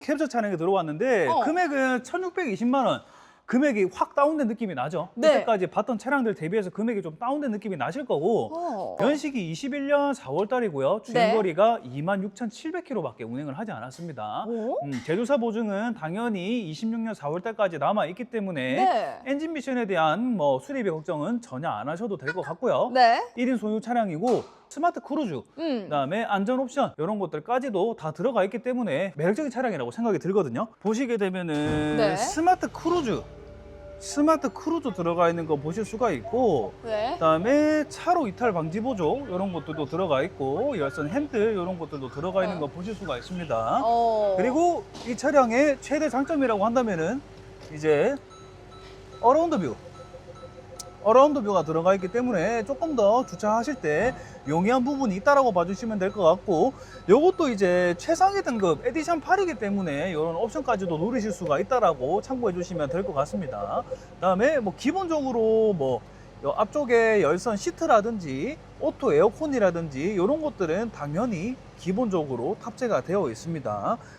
캡처 차량이 들어왔는데 어. 금액은 1,620만 원. 금액이 확 다운된 느낌이 나죠. 네. 이때까지 봤던 차량들 대비해서 금액이 좀 다운된 느낌이 나실 거고 어. 연식이 21년 4월 달이고요. 네. 주행거리가 26,700km밖에 운행을 하지 않았습니다. 오? 음, 제조사 보증은 당연히 26년 4월 달까지 남아 있기 때문에 네. 엔진 미션에 대한 뭐 수리비 걱정은 전혀 안 하셔도 될 것 같고요. 네. 1인 소유 차량이고 스마트 크루즈, 음. 그다음에 안전 옵션 이런 것들까지도 다 들어가 있기 때문에 매력적인 차량이라고 생각이 들거든요. 보시게 되면은 네. 스마트 크루즈, 스마트 크루즈 들어가 있는 거 보실 수가 있고 네. 그다음에 차로 이탈 방지 보조 이런 것들도 들어가 있고 열선 핸들 이런 것들도 들어가 있는 어. 거 보실 수가 있습니다. 어. 그리고 이 차량의 최대 장점이라고 한다면은 이제 어라운드 뷰 어라운드 뷰가 들어가 있기 때문에 조금 더 주차하실 때 용이한 부분이 있다라고 봐주시면 될 것 같고 이것도 이제 최상위 등급 에디션 8이기 때문에 이런 옵션까지도 누리실 수가 있다라고 참고해 주시면 될 것 같습니다. 그다음에 뭐 기본적으로 뭐요 앞쪽에 열선 시트라든지 오토 에어컨이라든지 이런 것들은 당연히 기본적으로 탑재가 되어 있습니다.